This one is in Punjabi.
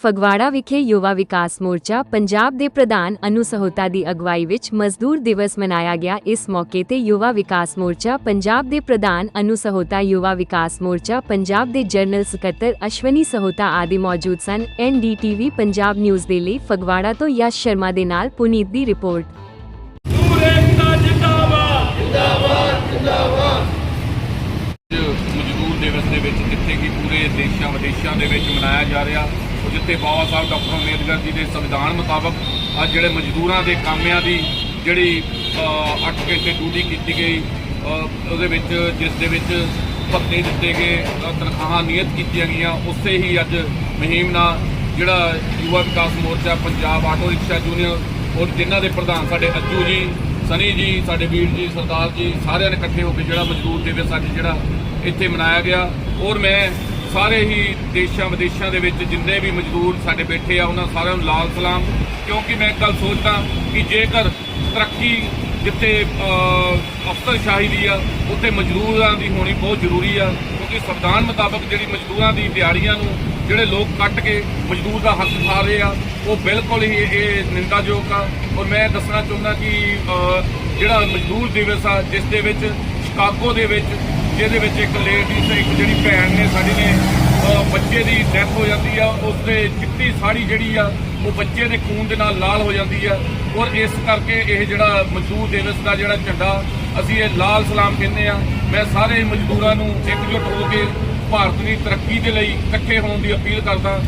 ਫਗਵਾੜਾ ਵਿਖੇ ਯੁਵਾ ਵਿਕਾਸ ਮੋਰਚਾ ਪੰਜਾਬ ਦੇ ਪ੍ਰਧਾਨ ਅਨੂ ਸਹੋਤਾ ਦੀ ਅਗਵਾਈ ਵਿੱਚ ਮਜ਼ਦੂਰ ਦਿਵਸ ਮਨਾਇਆ ਗਿਆ। ਇਸ ਮੌਕੇ ਤੇ ਯੁਵਾ ਵਿਕਾਸ ਮੋਰਚਾ ਪੰਜਾਬ ਦੇ ਪ੍ਰਧਾਨ ਅਨੂ ਸਹੋਤਾ ਯੁਵਾ ਵਿਕਾਸ ਮੋਰਚਾ ਪੰਜਾਬ ਦੇ ਜਨਰਲ ਸਕੱਤਰ ਅਸ਼ਵਨੀ ਸਹੋਤਾ ਆਦਿ ਮੌਜੂਦ ਸਨ। ਐਨਡੀਟੀਵੀ ਪੰਜਾਬ ਨਿਊਜ਼ ਦੇ ਲਈ ਫਗਵਾੜਾ ਤੋਂ ਯਸ਼ ਸ਼ਰਮਾ ਦੇ ਨਾਲ ਪੁਨੀਤ ਦੀ ਰਿਪੋਰਟ। ਮਜ਼ਦੂਰ ਏਕਤਾ ਜਿੰਦਾਬਾਦ। ਅੱਜ ਮਜ਼ਦੂਰ ਦਿਵਸ ਦੇ ਵਿੱਚ ਜਿੱਥੇ ਕਿ ਪੂਰੇ ਦੇਸ਼ਾਂ ਵਿਦੇਸ਼ਾਂ ਦੇ ਵਿੱਚ ਮਨਾਇਆ ਜਾ ਰਿਹਾ। ਉਹ ਜਿੱਥੇ ਬਾਬਾ ਸਾਹਿਬ ਡਾਕਟਰ ਅੰਬੇਦਕਰ ਜੀ ਦੇ ਸੰਵਿਧਾਨ ਮੁਤਾਬਕ ਅੱਜ ਜਿਹੜੇ ਮਜ਼ਦੂਰਾਂ ਦੇ ਕਾਮਿਆਂ ਦੀ ਜਿਹੜੀ 8 ਘੰਟੇ ਡਿਊਟੀ ਕੀਤੀ ਗਈ ਉਹਦੇ ਵਿੱਚ ਜਿਸ ਦੇ ਵਿੱਚ ਭੱਤੇ ਦਿੱਤੇ ਗਏ ਤਨਖਾਹਾਂ ਨਿਯਤ ਕੀਤੀਆਂ ਗਈਆਂ, ਉਸੇ ਹੀ ਅੱਜ ਮੁਹਿੰਮ ਨਾਲ ਜਿਹੜਾ ਯੁਵਾ ਵਿਕਾਸ ਮੋਰਚਾ ਪੰਜਾਬ ਆਟੋ ਰਿਕਸ਼ਾ ਯੂਨੀਅਨ ਔਰ ਜਿਨ੍ਹਾਂ ਦੇ ਪ੍ਰਧਾਨ ਸਾਡੇ ਅੱਜੂ ਜੀ, ਸਨੀ ਜੀ, ਸਾਡੇ ਵੀਰ ਜੀ, ਸਰਦਾਰ ਜੀ, ਸਾਰਿਆਂ ਨੇ ਇਕੱਠੇ ਹੋ ਕੇ ਜਿਹੜਾ ਮਜ਼ਦੂਰ ਦਿਵਸ ਅੱਜ ਜਿਹੜਾ ਇੱਥੇ ਮਨਾਇਆ ਗਿਆ। ਔਰ ਮੈਂ ਸਾਰੇ ਹੀ ਦੇਸ਼ਾਂ ਵਿਦੇਸ਼ਾਂ ਦੇ ਵਿੱਚ ਜਿੰਨੇ ਵੀ ਮਜ਼ਦੂਰ ਸਾਡੇ ਬੈਠੇ ਆ, ਉਹਨਾਂ ਸਾਰਿਆਂ ਨੂੰ ਲਾਲ ਸਲਾਮ। ਕਿਉਂਕਿ ਮੈਂ ਇੱਕ ਗੱਲ ਸੋਚਦਾ ਕਿ ਜੇਕਰ ਤਰੱਕੀ ਜਿੱਥੇ ਅਫਸਰਸ਼ਾਹੀ ਦੀ ਆ, ਉੱਥੇ ਮਜ਼ਦੂਰਾਂ ਦੀ ਹੋਣੀ ਬਹੁਤ ਜ਼ਰੂਰੀ ਆ। ਕਿਉਂਕਿ ਸੰਵਿਧਾਨ ਮੁਤਾਬਕ ਜਿਹੜੀ ਮਜ਼ਦੂਰਾਂ ਦੀ ਦਿਹਾੜੀਆਂ ਨੂੰ ਜਿਹੜੇ ਲੋਕ ਕੱਟ ਕੇ ਮਜ਼ਦੂਰ ਦਾ ਹੱਕ ਖਾ ਰਹੇ ਆ, ਉਹ ਬਿਲਕੁਲ ਹੀ ਇਹ ਨਿੰਦਾਯੋਗ ਆ। ਔਰ ਮੈਂ ਦੱਸਣਾ ਚਾਹੁੰਦਾ ਕਿ ਜਿਹੜਾ ਮਜ਼ਦੂਰ ਦਿਵਸ ਆ, ਜਿਸ ਦੇ ਵਿੱਚ ਸ਼ਿਕਾਗੋ ਦੇ ਵਿੱਚ ਜਿਹਦੇ ਵਿੱਚ ਇੱਕ ਲੇਡੀਜ਼ ਇੱਕ ਜਿਹੜੀ ਭੈਣ ਨੇ ਸਾਡੀ ਨੇ ਬੱਚੇ ਦੀ ਡੈਥ ਹੋ ਜਾਂਦੀ ਆ ਉਸ ਦੇ ਚਿੱਟੀ ਸਾੜੀ ਜਿਹੜੀ ਆ, ਉਹ ਬੱਚੇ ਦੇ ਖੂਨ ਦੇ ਨਾਲ ਲਾਲ ਹੋ ਜਾਂਦੀ ਆ। ਔਰ ਇਸ ਕਰਕੇ ਇਹ ਜਿਹੜਾ ਮਜ਼ਦੂਰ ਦਿਵਸ ਦਾ ਜਿਹੜਾ ਝੰਡਾ, ਅਸੀਂ ਇਹ ਲਾਲ ਸਲਾਮ ਕਹਿੰਦੇ ਆ। ਮੈਂ ਸਾਰੇ ਮਜ਼ਦੂਰਾਂ ਨੂੰ ਇਕਜੁੱਟ ਹੋ ਕੇ ਭਾਰਤ ਦੀ ਤਰੱਕੀ ਦੇ ਲਈ ਇਕੱਠੇ ਹੋਣ ਦੀ ਅਪੀਲ ਕਰਦਾ।